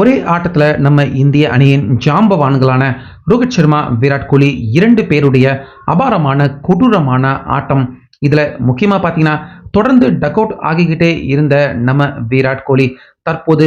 ஒரே ஆட்டத்தில் நம்ம இந்திய அணியின் ஜாம்பவான்களான ரோஹித் சர்மா விராட் கோலி இரண்டு பேருடைய அபாரமான கொடூரமான ஆட்டம். இதில் முக்கியமாக பார்த்தீங்கன்னா தொடர்ந்து டக் அவுட் ஆகிக்கிட்டே இருந்த நம்ம விராட் கோலி தற்போது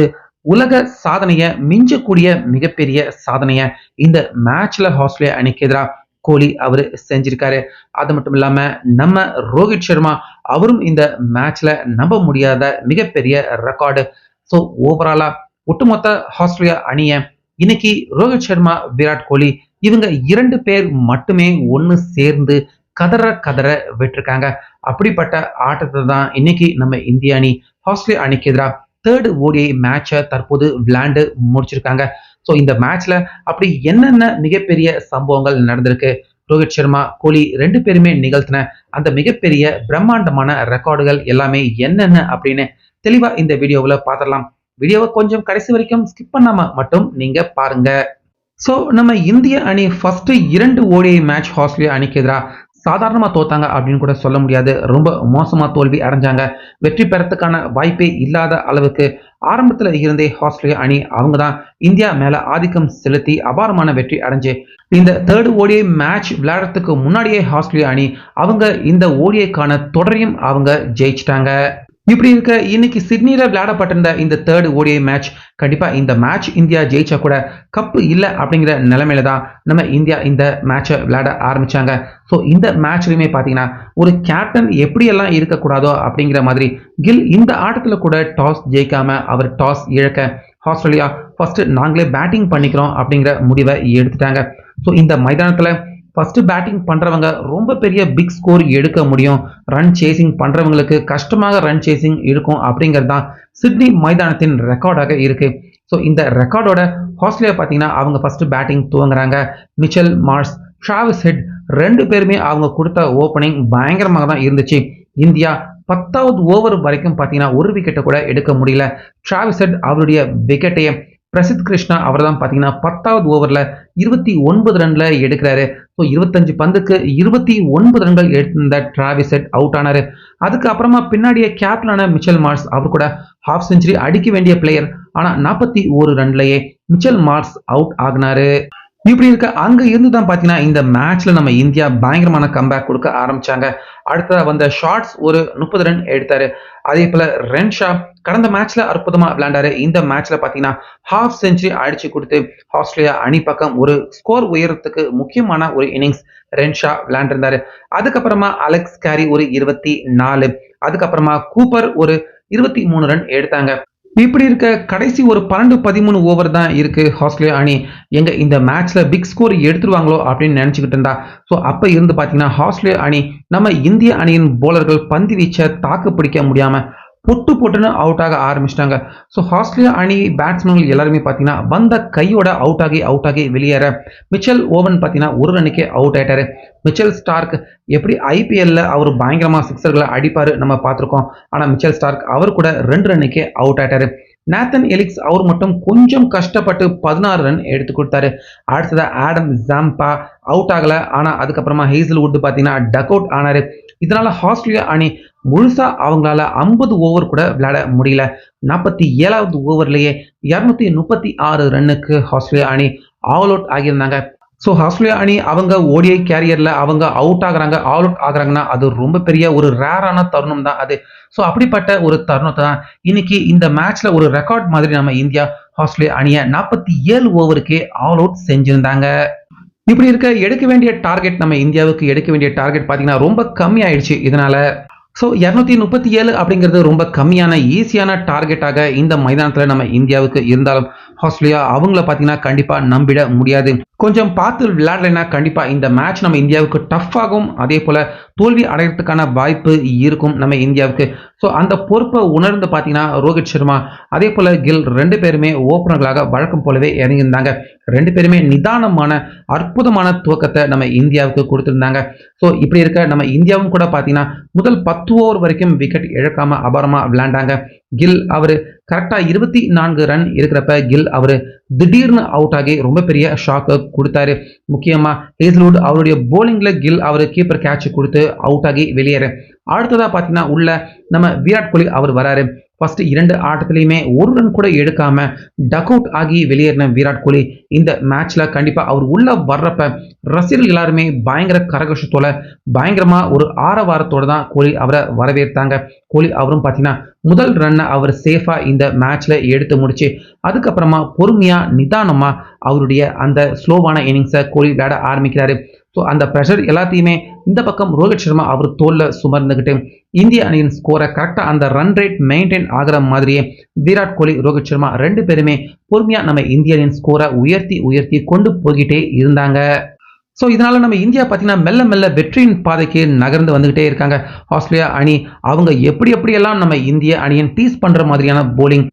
உலக சாதனையை மிஞ்சக்கூடிய மிகப்பெரிய சாதனையை இந்த மேட்ச்ல ஆஸ்திரேலியா அணிக்கு எதிராக கோலி அவர் செஞ்சிருக்காரு. அது மட்டும் இல்லாம நம்ம ரோஹித் சர்மா அவரும் இந்த மேட்ச்ல நம்ப முடியாத மிகப்பெரிய ரெக்கார்டு ஸோ ஓவராலா ஒட்டுமொத்த ஆஸ்திரேலியா அணியை இன்னைக்கு ரோஹித் சர்மா விராட் கோலி இவங்க இரண்டு பேர் மட்டுமே ஒன்று சேர்ந்து கதற கதற விட்டுருக்காங்க. அப்படிப்பட்ட ஆட்டத்தை தான் இன்னைக்கு நம்ம இந்திய அணி ஆஸ்திரேலியா அணிக்கு எதிராக தேர்ட் ஓடிஐ மேட்சை தற்போது விளையாண்டு முடிச்சிருக்காங்க. ஸோ இந்த மேட்ச்ல அப்படி என்னென்ன மிகப்பெரிய சம்பவங்கள் நடந்திருக்கு? ரோஹித் சர்மா கோலி ரெண்டு பேருமே நிகழ்த்தின அந்த மிகப்பெரிய பிரம்மாண்டமான ரெக்கார்டுகள் எல்லாமே என்னென்ன அப்படின்னு தெளிவா இந்த வீடியோவில் பார்த்துடலாம். வீடியோவை கொஞ்சம் கடைசி வரைக்கும் ஸ்கிப் பண்ணாம மட்டும் நீங்க பாருங்க. ஸோ நம்ம இந்திய அணி ஃபர்ஸ்ட் இரண்டு ஓடிஐ மேட்ச் ஆஸ்திரேலியா அணிக்கு எதிராக சாதாரணமாக தோத்தாங்க அப்படின்னு கூட சொல்ல முடியாது. ரொம்ப மோசமாக தோல்வி அடைஞ்சாங்க. வெற்றி பெறத்துக்கான வாய்ப்பே இல்லாத அளவுக்கு ஆரம்பத்தில் இருந்தே ஆஸ்திரேலியா அணி அவங்க தான் இந்தியா மேலே ஆதிக்கம் செலுத்தி அபாரமான வெற்றி அடைஞ்சு இந்த தேர்டு ஓடிஐ மேட்ச் விளையாடுறதுக்கு முன்னாடியே ஆஸ்திரேலியா அணி அவங்க இந்த ஓடிஐக்கான தொடரையும் அவங்க ஜெயிச்சிட்டாங்க. இப்படி இருக்க இன்னைக்கு சிட்னியில் விளையாடப்பட்டிருந்த இந்த தேர்ட் ஓடிஐ மேட்ச் கண்டிப்பா இந்த மேட்ச் இந்தியா ஜெயிச்சா கூட கப்பு இல்லை அப்படிங்கிற நிலைமையில தான் நம்ம இந்தியா இந்த மேட்சை விளையாட ஆரம்பிச்சாங்க. ஸோ இந்த மேட்ச்லையுமே பார்த்தீங்கன்னா ஒரு கேப்டன் எப்படியெல்லாம் இருக்கக்கூடாதோ அப்படிங்கிற மாதிரி கில் இந்த ஆட்டத்தில் கூட டாஸ் ஜெயிக்காம அவர் டாஸ் இழக்க ஆஸ்திரேலியா ஃபர்ஸ்ட் நாங்களே பேட்டிங் பண்ணிக்கிறோம் அப்படிங்கிற முடிவை எடுத்துட்டாங்க. ஸோ இந்த மைதானத்தில் ஃபஸ்ட்டு பேட்டிங் பண்ணுறவங்க ரொம்ப பெரிய பிக் ஸ்கோர் எடுக்க முடியும். ரன் சேசிங் பண்ணுறவங்களுக்கு கஷ்டமாக ரன் சேசிங் இருக்கும் அப்படிங்கிறது தான் சிட்னி மைதானத்தின் ரெக்கார்டாக இருக்குது ஸோ இந்த ரெக்கார்டோட ஆஸ்திரேலியா பார்த்தீங்கன்னா அவங்க ஃபஸ்ட்டு பேட்டிங் துவங்குறாங்க. மிச்சல் மார்ஸ் ஷாவிஸ் ஹெட் ரெண்டு பேருமே அவங்க கொடுத்த ஓப்பனிங் பயங்கரமாக தான் இருந்துச்சு. இந்தியா பத்தாவது ஓவர் வரைக்கும் பார்த்தீங்கன்னா ஒரு விக்கெட்டை கூட எடுக்க முடியல. ட்ராவிஸ் ஹெட் அவருடைய விக்கெட்டையே பிரசித் கிருஷ்ணா அவர் தான் பார்த்தீங்கன்னா பத்தாவது ஓவரில் இருபத்தி ஒன்பது ரனில் எடுக்கிறாரு. ஸோ இருபத்தஞ்சு பந்துக்கு இருபத்தி ஒன்பது ரன்கள் எடுத்திருந்த டிராவிஸ் செட் அவுட் ஆனாரு. அதுக்கப்புறமா பின்னாடியே கேப்டனான மிச்சல் மார்ஸ் அவர் கூட ஹாஃப் செஞ்சுரி அடிக்க வேண்டிய பிளேயர் ஆனால் நாற்பத்தி ஒரு ரன்லயே மிச்சல் மார்ஸ் அவுட் ஆகினாரு. இப்படி இருக்க அங்க இருந்து தான் பாத்தீங்கன்னா இந்த மேட்ச்ல நம்ம இந்தியா பயங்கரமான கம்பேக் கொடுக்க ஆரம்பிச்சாங்க. அடுத்ததா வந்த ஷார்ட்ஸ் ஒரு முப்பது ரன் எடுத்தாரு. அதே போல ரென்ஷா கடந்த மேட்ச்ல அற்புதமா விளையாண்டாரு. இந்த மேட்ச்ல பாத்தீங்கன்னா ஹாஃப் செஞ்சுரி அடிச்சு கொடுத்து ஆஸ்திரேலியா அணி பக்கம் ஒரு ஸ்கோர் உயரத்துக்கு முக்கியமான ஒரு இன்னிங்ஸ் ரென்ஷா விளையாண்டிருந்தாரு. அதுக்கப்புறமா அலெக்ஸ் கேரி ஒரு இருபத்தி நாலு. அதுக்கப்புறமா கூப்பர் ஒரு இருபத்தி மூணு ரன் எடுத்தாங்க. இப்படி இருக்க கடைசி ஒரு பன்னெண்டு பதிமூணு ஓவர் தான் இருக்கு ஆஸ்திரேலியா அணி. எங்க இந்த மேட்ச்ல பிக் ஸ்கோர் எடுத்துருவாங்களோ அப்படின்னு நினைச்சுக்கிட்டு இருந்தா. ஸோ அப்ப இருந்து பாத்தீங்கன்னா ஆஸ்திரேலியா அணி நம்ம இந்திய அணியின் போலர்கள் பந்து வீச்சை தாக்கு பிடிக்க முடியாம புட்டு புட்டுன்னு அவுட் ஆக ஆரம்பிச்சிட்டாங்க. ஸோ ஆஸ்திரேலியா அணி பேட்ஸ்மேன்கள் எல்லாருமே பார்த்தீங்கன்னா வந்த கையோட அவுட் ஆகி அவுட் ஆகி வெளியேற. மிச்சல் ஓவன் பார்த்தீங்கன்னா ஒரு ரன்னுக்கே அவுட் ஆயிட்டாரு. மிச்சல் ஸ்டார்க் எப்படி ஐபிஎல்ல அவர் பயங்கரமாக சிக்ஸர்களை அடிப்பார் நம்ம பார்த்துருக்கோம் ஆனால் மிச்சல் ஸ்டார்க் அவர் கூட ரெண்டு ரன்னுக்கே அவுட் ஆயிட்டாரு. நேத்தன் எலிக்ஸ் அவர் மட்டும் கொஞ்சம் கஷ்டப்பட்டு பதினாறு ரன் எடுத்து கொடுத்தாரு. அடுத்ததாக ஆடம் ஜாம்பா அவுட் ஆகலை. ஆனால் அதுக்கப்புறமா ஹேசல் வுட் பார்த்தீங்கன்னா டக் அவுட் ஆனார். இதனால ஆஸ்திரேலியா அணி முழுசா அவங்களால ஐம்பது ஓவர் கூட விளையாட முடியல. நாற்பத்தி ஏழாவது ஓவர்லேயே இரநூத்தி முப்பத்தி ஆறு ரன்னுக்கு ஆஸ்திரேலியா அணி ஆல் அவுட் ஆகியிருந்தாங்க. ஸோ ஆஸ்திரேலியா அணி அவங்க ஓடிஐ கேரியரில் அவங்க அவுட் ஆகுறாங்க. ஆல் அவுட் ஆகுறாங்கன்னா அது ரொம்ப பெரிய ஒரு ரேரான தருணம் தான் அது. ஸோ அப்படிப்பட்ட ஒரு தருணத்தை தான் இன்னைக்கு இந்த மேட்ச்ல ஒரு ரெக்கார்ட் மாதிரி நம்ம இந்தியா ஆஸ்திரேலியா அணியை நாற்பத்தி ஏழு ஓவருக்கே ஆல் அவுட் செஞ்சிருந்தாங்க. இப்படி இருக்க எடுக்க வேண்டிய டார்கெட் நம்ம இந்தியாவுக்கு எடுக்க வேண்டிய டார்கெட் பார்த்தீங்கன்னா ரொம்ப கம்மி ஆயிடுச்சு இதனால ஸோ இரநூத்தி முப்பத்தி ஏழு அப்படிங்கிறது ரொம்ப கம்மியான ஈஸியான டார்கெட்டாக இந்த மைதானத்தில் நம்ம இந்தியாவுக்கு இருந்தாலும் ஆஸ்திரேலியா அவங்கள பார்த்தீங்கன்னா கண்டிப்பாக நம்பிட முடியாது. கொஞ்சம் பார்த்து விளையாடலைன்னா கண்டிப்பாக இந்த மேட்ச் நம்ம இந்தியாவுக்கு டஃப்பாகும் அதே போல் தோல்வி அடைகிறதுக்கான வாய்ப்பு இருக்கும் நம்ம இந்தியாவுக்கு. ஸோ அந்த பொறுப்பை உணர்ந்து பார்த்தீங்கன்னா ரோஹித் சர்மா அதே போல் கில் ரெண்டு பேருமே ஓப்பனர்களாக வழக்கம் போலவே இறங்கியிருந்தாங்க. ரெண்டு பேருமே நிதானமான அற்புதமான துவக்கத்தை நம்ம இந்தியாவுக்கு கொடுத்துருந்தாங்க. ஸோ இப்படி இருக்க நம்ம இந்தியாவும் கூட பார்த்தீங்கன்னா முதல் பத்து ஓவர் வரைக்கும் விக்கெட் இழக்காமல் அபாரமாக விளையாண்டாங்க. கில் அவர் கரெக்டாக இருபத்தி நான்கு ரன் இருக்கிறப்ப கில் அவர் திடீர்னு அவுட் ஆகி ரொம்ப பெரிய ஷாக்கை கொடுத்தாரு. முக்கியமாக ஹேஸ்லவுட் அவருடைய போலிங்கில் கில் அவர் கீப்பர் கேட்ச் கொடுத்து அவுட் ஆகி வெளியேற. அடுத்ததாக பார்த்தீங்கன்னா உள்ள நம்ம விராட் கோலி அவர் வராரு. ஃபர்ஸ்ட் இரண்டு ஆட்டத்திலையுமே ஒரு ரன் கூட எடுக்காம டக் அவுட் ஆகி வெளியேறின விராட் கோலி. இந்த மேட்ச்ல கண்டிப்பா அவர் உள்ள வர்றப்ப ரசிகர்கள் எல்லாருமே பயங்கர கரகஷத்தோட பயங்கரமா ஒரு ஆரவாரத்தோட தான் கோலி அவரை வரவேற்றாங்க. கோலி அவரும் பார்த்தீங்கன்னா முதல் ரன்னை அவர் சேஃபா இந்த மேட்ச்ல எடுத்து முடிச்சு அதுக்கப்புறமா பொறுமையா நிதானமா அவருடைய அந்த ஸ்லோவான இன்னிங்ஸை கோலி விளையாட ஆரம்பிக்கிறாரு. ஸோ அந்த ப்ரெஷர் எல்லாத்தையுமே இந்த பக்கம் ரோஹித் சர்மா அவர் தோலில் சுமர்ந்துக்கிட்டு இந்திய அணியின் ஸ்கோரை கரெக்டாக அந்த ரன் ரேட் மெயின்டைன் ஆகிற மாதிரியே விராட் கோலி ரோஹித் சர்மா ரெண்டு பேருமே பொறுமையாக நம்ம இந்திய அணியின் ஸ்கோரை உயர்த்தி உயர்த்தி கொண்டு போய்கிட்டே இருந்தாங்க. ஸோ இதனால நம்ம இந்தியா பார்த்தீங்கன்னா மெல்ல மெல்ல வெற்றியின் பாதைக்கு நகர்ந்து வந்துகிட்டே இருக்காங்க. ஆஸ்திரேலியா அணி அவங்க எப்படி எப்படியெல்லாம் நம்ம இந்திய அணியின் டீஸ் பண்ணுற மாதிரியான போலிங்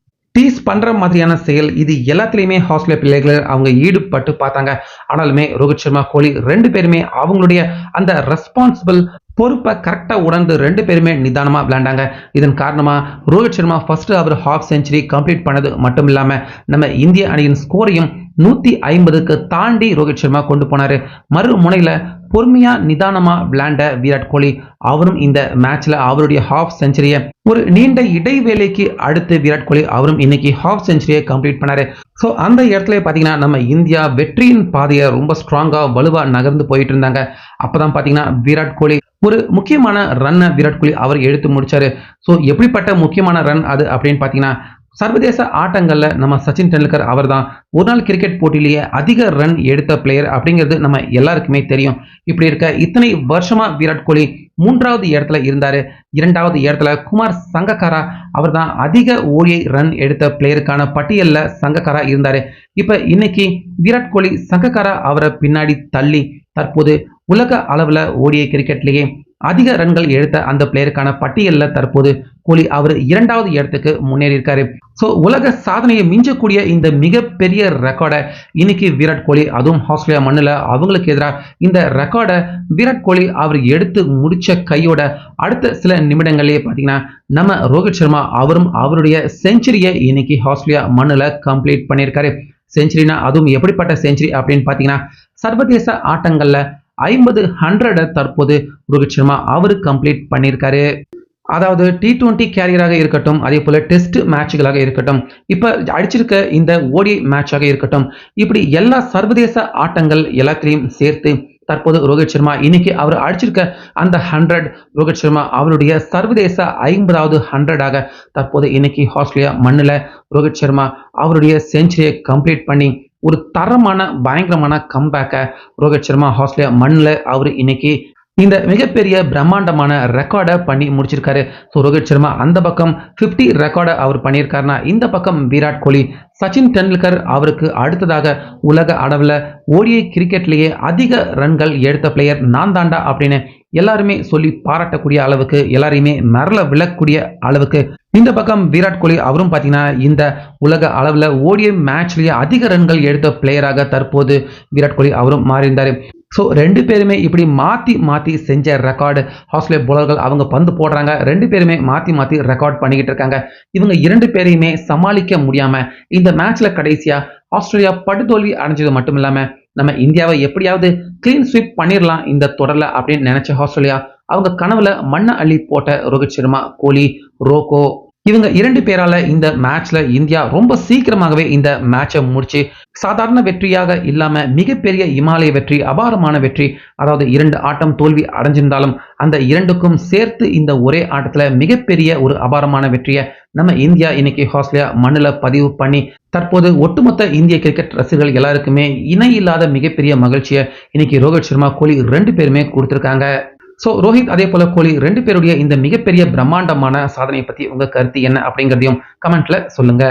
பண்ணுற மாதிரியான செயல் இது எல்லாத்துலேயுமே ஹாஸ்டல் பிள்ளைகள் அவங்க ஈடுபட்டு பார்த்தாங்க. ஆனாலுமே ரோஹித் சர்மா கோலி ரெண்டு பேருமே அவங்களுடைய அந்த ரெஸ்பான்சிபிள் பொறுப்பை கரெக்டாக உணர்ந்து ரெண்டு பேருமே நிதானமாக விளையாண்டாங்க. இதன் காரணமாக ரோஹித் சர்மா ஃபர்ஸ்ட் அவர் ஹாஃப் செஞ்சுரி கம்ப்ளீட் பண்ணது மட்டும் இல்லாமல் நம்ம இந்திய அணியின் ஸ்கோரையும் நூற்றி ஐம்பதுக்கு தாண்டி ரோஹித் சர்மா கொண்டு போனார். மறு முனையில் பொறுமையாக நிதானமாக விளையாண்ட விராட் கோலி அவரும் இந்த மேட்ச்ல அவருடைய ஹாஃப் செஞ்சுரியை ஒரு நீண்ட இடைவேளைக்கு அடுத்து விராட் கோலி அவரும் இன்னைக்கு ஹாஃப் செஞ்சுரியை கம்ப்ளீட் பண்ணாரு. ஸோ அந்த இடத்துல பார்த்தீங்கன்னா நம்ம இந்தியா வெற்றியின் பாதையை ரொம்ப ஸ்ட்ராங்காக வலுவாக நகர்ந்து போயிட்டு இருந்தாங்க. அப்பதான் பார்த்தீங்கன்னா விராட் கோலி ஒரு முக்கியமான ரன்னை விராட் கோலி அவர் எடுத்து முடிச்சாரு. ஸோ எப்படிப்பட்ட முக்கியமான ரன் அது அப்படின்னு பார்த்தீங்கன்னா சர்வதேச ஆட்டங்களில் நம்ம சச்சின் டெண்டுல்கர் அவர் தான் ஒரு நாள் கிரிக்கெட் போட்டியிலேயே அதிக ரன் எடுத்த பிளேயர் அப்படிங்கிறது நம்ம எல்லாருக்குமே தெரியும். இப்படி இருக்க இத்தனை வருஷமா விராட் கோலி மூன்றாவது இடத்துல இருந்தார். இரண்டாவது இடத்துல குமார் சங்கக்காரா அவர் தான் அதிக ஓடியை ரன் எடுத்த பிளேயருக்கான பட்டியலில் சங்கக்காரா இருந்தார். இப்போ இன்னைக்கு விராட் கோலி சங்கக்காரா அவரை பின்னாடி தள்ளி தற்போது உலக அளவில் ஓடிய கிரிக்கெட்லேயே அதிக ரன்கள் எடுத்த அந்த பிளேயருக்கான பட்டியலில் தற்போது கோலி அவர் இரண்டாவது இடத்துக்கு முன்னேறி இருக்காரு ஸோ உலக சாதனையை மிஞ்சக்கூடிய இந்த மிகப்பெரிய ரெக்கார்டை இன்னைக்கு விராட் கோலி அதுவும் ஆஸ்திரேலியா மண்ணில் அவங்களுக்கு எதிராக இந்த ரெக்கார்டை விராட் கோலி அவர் எடுத்து முடிச்ச கையோட அடுத்த சில நிமிடங்கள்லேயே பார்த்தீங்கன்னா நம்ம ரோஹித் சர்மா அவரும் அவருடைய செஞ்சுரியை இன்னைக்கு ஆஸ்திரேலியா மண்ணில் கம்ப்ளீட் பண்ணியிருக்காரு. செஞ்சுரினா அதுவும் எப்படிப்பட்ட செஞ்சுரி அப்படின்னு பார்த்தீங்கன்னா சர்வதேச ஆட்டங்களில் ஐம்பது ஹண்ட்ரடை தற்போது ரோஹித் சர்மா அவரு கம்ப்ளீட் பண்ணியிருக்காரு. அதாவது டி டுவெண்ட்டி கேரியராக இருக்கட்டும் அதே போல டெஸ்ட் மேட்சுகளாக இருக்கட்டும் இப்போ அடிச்சிருக்க இந்த ஓடி மேட்சாக இருக்கட்டும் இப்படி எல்லா சர்வதேச ஆட்டங்கள் எல்லாத்திலையும் சேர்த்து தற்போது ரோஹித் சர்மா இன்னைக்கு அவர் அடிச்சிருக்க அந்த ஹண்ட்ரட் ரோஹித் சர்மா அவருடைய சர்வதேச ஐம்பதாவது ஹண்ட்ரடாக தற்போது இன்னைக்கு ஆஸ்திரேலியா மண்ணில் ரோஹித் சர்மா அவருடைய செஞ்சுரியை கம்ப்ளீட் பண்ணி ஒரு தரமான பயங்கரமான கம்பேக்கை ரோஹித் சர்மா ஆஸ்திரேலியா மண்ணில் அவர் இன்னைக்கு இந்த மிகப்பெரிய பிரம்மாண்டமான ரெக்கார்டை பண்ணி முடிச்சிருக்காரு. ஸோ ரோஹித் சர்மா அந்த பக்கம் ஃபிஃப்டி ரெக்கார்டை அவர் பண்ணியிருக்காருனா இந்த பக்கம் விராட் கோலி சச்சின் டெண்டுல்கர் அவருக்கு அடுத்ததாக உலக அளவில் ஓடிஐ கிரிக்கெட்லேயே அதிக ரன்கள் எடுத்த பிளேயர் நான் தாண்டா அப்படின்னு எல்லாருமே சொல்லி பாராட்டக்கூடிய அளவுக்கு எல்லாரையுமே மரல விழக்கூடிய அளவுக்கு இந்த பக்கம் விராட் கோலி அவரும் பார்த்தீங்கன்னா இந்த உலக அளவில் ஓடிய மேட்ச்லேயே அதிக ரன்கள் எடுத்த பிளேயராக தற்போது விராட் கோலி அவரும் மாறியிருந்தார். ஸோ ரெண்டு பேருமே இப்படி மாற்றி மாற்றி செஞ்ச ரெக்கார்டு ஆஸ்திரேலிய போலர்கள் அவங்க பந்து போடுறாங்க. ரெண்டு பேருமே மாற்றி மாற்றி ரெக்கார்ட் பண்ணிக்கிட்டு இருக்காங்க. இவங்க இரண்டு பேரையுமே சமாளிக்க முடியாமல் இந்த மேட்ச்சில் கடைசியாக ஆஸ்திரேலியா படுதோல்வி அடைஞ்சது மட்டும் இல்லாமல் நம்ம இந்தியாவை எப்படியாவது கிளீன் ஸ்வீப் பண்ணிடலாம் இந்த தொடரில் அப்படின்னு நினச்ச ஆஸ்திரேலியா அவங்க கனவுல மண்ணை அள்ளி போட்ட ரோஹித் சர்மா கோலி ரோகோ இவங்க இரண்டு பேரால இந்த மேட்ச்ல இந்தியா ரொம்ப சீக்கிரமாகவே இந்த மேட்சை முடிச்சு சாதாரண வெற்றியாக இல்லாம மிகப்பெரிய இமாலய வெற்றி அபாரமான வெற்றி அதாவது இரண்டு ஆட்டம் தோல்வி அடைஞ்சிருந்தாலும் அந்த இரண்டுக்கும் சேர்த்து இந்த ஒரே ஆட்டத்துல மிகப்பெரிய ஒரு அபாரமான வெற்றியை நம்ம இந்தியா இன்னைக்கு ஆஸ்திரேலியா மண்ணில் பதிவு பண்ணி தற்போது ஒட்டுமொத்த இந்திய கிரிக்கெட் ரசிகர்கள் எல்லாருக்குமே இணை இல்லாத மிகப்பெரிய மகிழ்ச்சியை இன்னைக்கு ரோஹித் சர்மா கோலி ரெண்டு பேருமே கொடுத்துருக்காங்க. ஸோ ரோஹித் அதே போல கோலி ரெண்டு பேருடைய இந்த மிகப்பெரிய பிரம்மாண்டமான சாதனையை பத்தி உங்க கருத்து என்ன அப்படிங்கிறதையும் கமெண்ட்ல சொல்லுங்க.